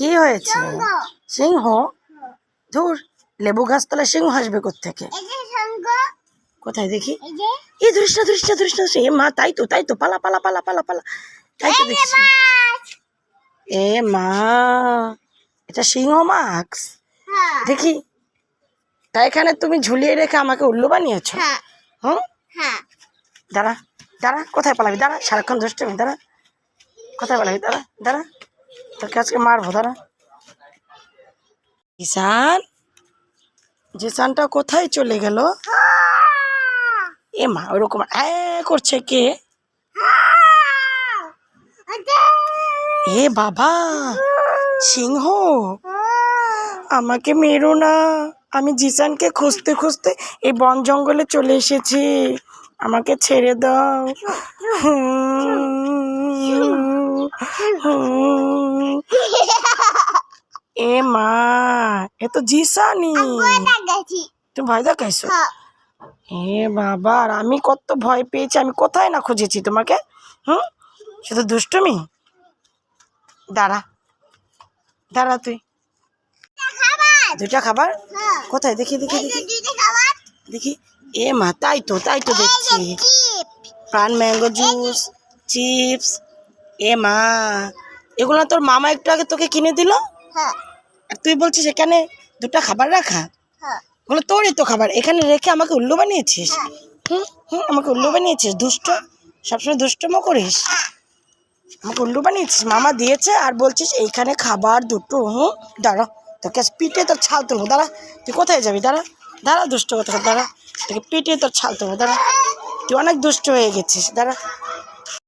কি হয়েছে? সিংহ? ধুর লেবু গাছ তলা সিংহ আসবে থেকে কোথায় দেখি? এই এ ধরিস না ধরিস না ধরিস না এ মা তাই তো তাই তো পালা পালা পালা পালা পালা। তাই তো দেখছি। এ মা এটা সিংহ মাছ? হ্যাঁ। দেখি। তা এখানে তুমি ঝুলিয়ে রেখে আমাকে উল্লু বানিয়েছো? হ্যাঁ। হ্যাঁ। দাঁড়া দাঁড়া কোথায় পালাবি? দাঁড়া সারাক্ষণ দুষ্টমি দাঁড়া। কোথায় পালাবি? দাঁড়া দাঁড়া। তোকে আজকে মারবো দাঁড়া। জিসান জিসানটা কোথায় চলে গেল? এ মা ওরকম এ করছে কে? এ বাবা সিংহ আমাকে মেরো না। আমি জিসানকে খুঁজতে খুঁজতে এই বন জঙ্গলে চলে এসেছি। আমাকে ছেড়ে দাও হুম, হুম। এ মা এ তো জিসানি তুমি ভয় দেখাইছো? হ্যাঁ। এ বাবা আর আমি কত ভয় পেয়েছি আমি কোথায় না খুঁজেছি তোমাকে? হুম? শুধু দুষ্টুমি। দাঁড়া। দাঁড়া তুই। দুটা খাবার? হ্যাঁ। কোথায়? দেখি দেখি দেখি। দেখি। এ মা তাই তো তাই তো দেখছি। প্রাণ ম্যাঙ্গো জুস চিপস। এ মা। এগুলো তোর মামা একটু আগে তোকে কিনে দিল? হ্যাঁ। তুই বলছিস এখানে দুটা খাবার রাখা? হ্যাঁ। ওগুলো তোরই তো খাবার। এখানে রেখে আমাকে উল্লু বানিয়েছিস? হ্যাঁ। হুম হুম আমাকে উল্লু বানিয়েছিস? দুষ্ট? সবসময় দুষ্টমো করিস? আমাকে উল্লু বানিয়েছিস? মামা দিয়েছে আর বলছিস এইখানে খাবার দুটো। হুম দাঁড়া তোকে পিটে তোর ছাল তুলবো। দাঁড়া তুই কোথায় যাবি? দাঁড়া দাঁড়া দুষ্ট কথা দাঁড়া তোকে পিটে তোর ছাল তুলবো। দাঁড়া তুই অনেক দুষ্ট হয়ে গেছিস। দাঁড়া